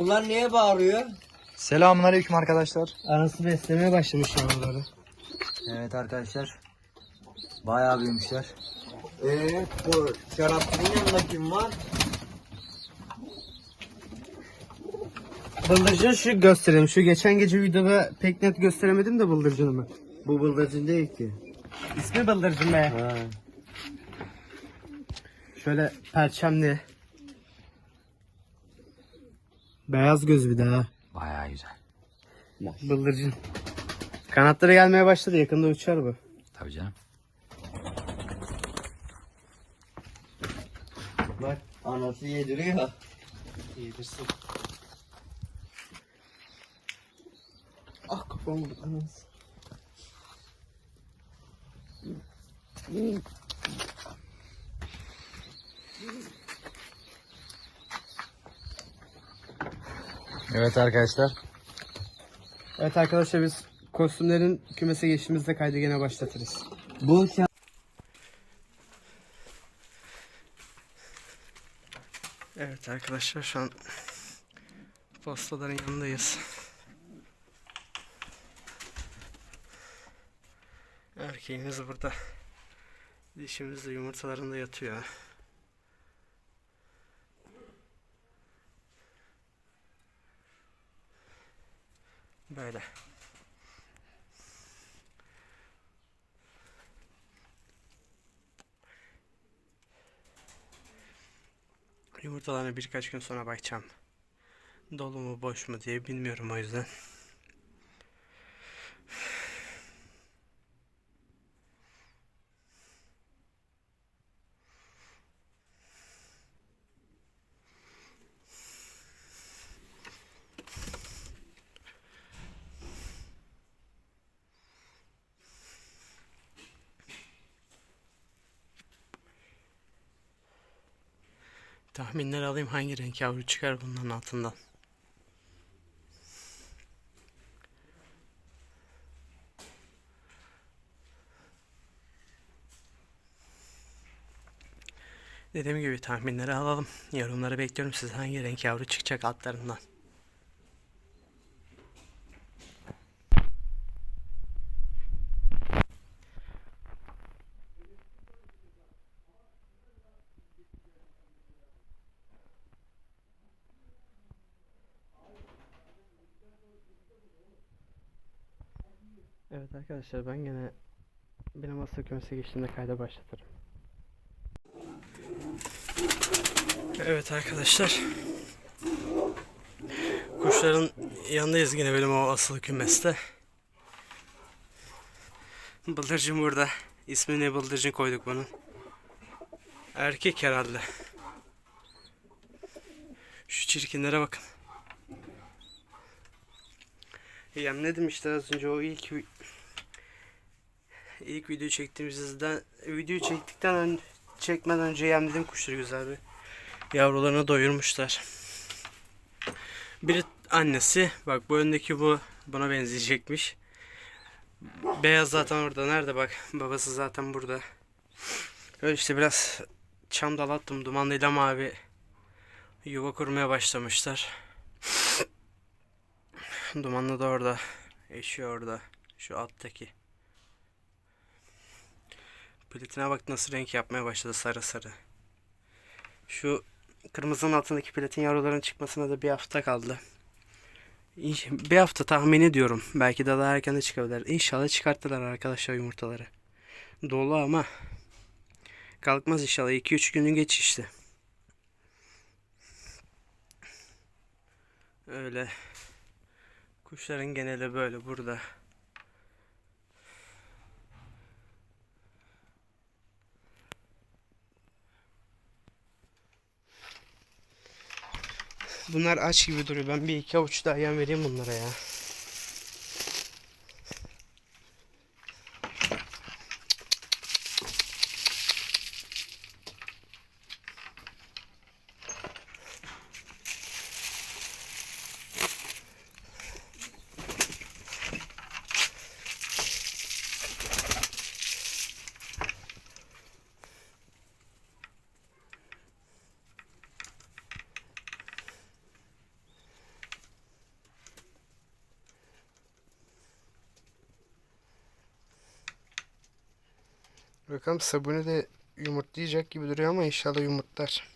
Bunlar niye bağırıyor? Selamünaleyküm arkadaşlar. Anası beslemeye başlamış yavruları. Evet arkadaşlar. Bayağı büyümüşler. Eee bu şarapçının yanında kim var? Bıldırcın şu göstereyim. Şu geçen gece videoda pek net gösteremedim de bıldırcınımı. Bu bıldırcın değil ki. İsmi bıldırcın be. Ha. Şöyle perçemli. Beyaz göz bir daha. Bayağı güzel. Bıldırcın. Kanatları gelmeye başladı. Yakında uçar bu. Tabii canım. Bak anası yediriyor. Yedirsin. Ah kafam. Anası. Evet arkadaşlar. Evet arkadaşlar biz kostümlerin kümese geçtiğimizde kaydı gene başlatırız. Bu şa- Evet arkadaşlar şu an postaların yanındayız. Erkeğimiz burada. Dişimiz de yumurtalarında yatıyor. Böyle. Yumurtalarına birkaç gün sonra bakacağım. Dolu mu boş mu diye bilmiyorum o yüzden. Tahminler alayım hangi renk yavru çıkar bunların altından. Dediğim gibi tahminleri alalım. Yorumları bekliyorum siz hangi renk yavru çıkacak altlarından. Evet arkadaşlar ben gene benim masa kümese geçtiğimde kayda başlatırım. Evet arkadaşlar. Kuşların yanındayız yine benim o asılı kümeste. Bıldırcın burada. İsmini bıldırcın koyduk bunun. Erkek herhalde. Şu çirkinlere bakın. Yemledim işte az önce o ilk ilk video çektiğimizden video çektikten ön, çekmeden önce yemledim kuşları güzel bir yavrularını doyurmuşlar. Biri annesi bak bu öndeki bu buna benzeyecekmiş. Beyaz zaten orada nerede bak babası zaten burada. Öyle işte biraz çam dal attım dumanlıyla mavi yuva kurmaya başlamışlar. Dumanlı da orada. Eşi orada. Şu alttaki. Platine bak nasıl renk yapmaya başladı sarı sarı. Şu kırmızının altındaki platin yavruların çıkmasına da bir hafta kaldı. Bir hafta tahmin ediyorum. Belki de daha erken de çıkabilir. İnşallah çıkarttılar arkadaşlar yumurtaları. Dolu ama kalkmaz inşallah. 2-3 günün geç. Öyle. Kuşların geneli böyle burada. Bunlar aç gibi duruyor. Ben bir iki avuç daha yem vereyim bunlara ya. Bakalım sabunu de yumurtlayacak gibi duruyor ama inşallah yumurtlar.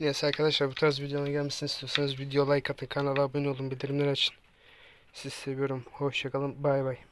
Neyse arkadaşlar bu tarz videoların gelmesini istiyorsanız video like atın kanala abone olun bildirimleri açın. Sizi seviyorum. Hoşçakalın. Bay bay.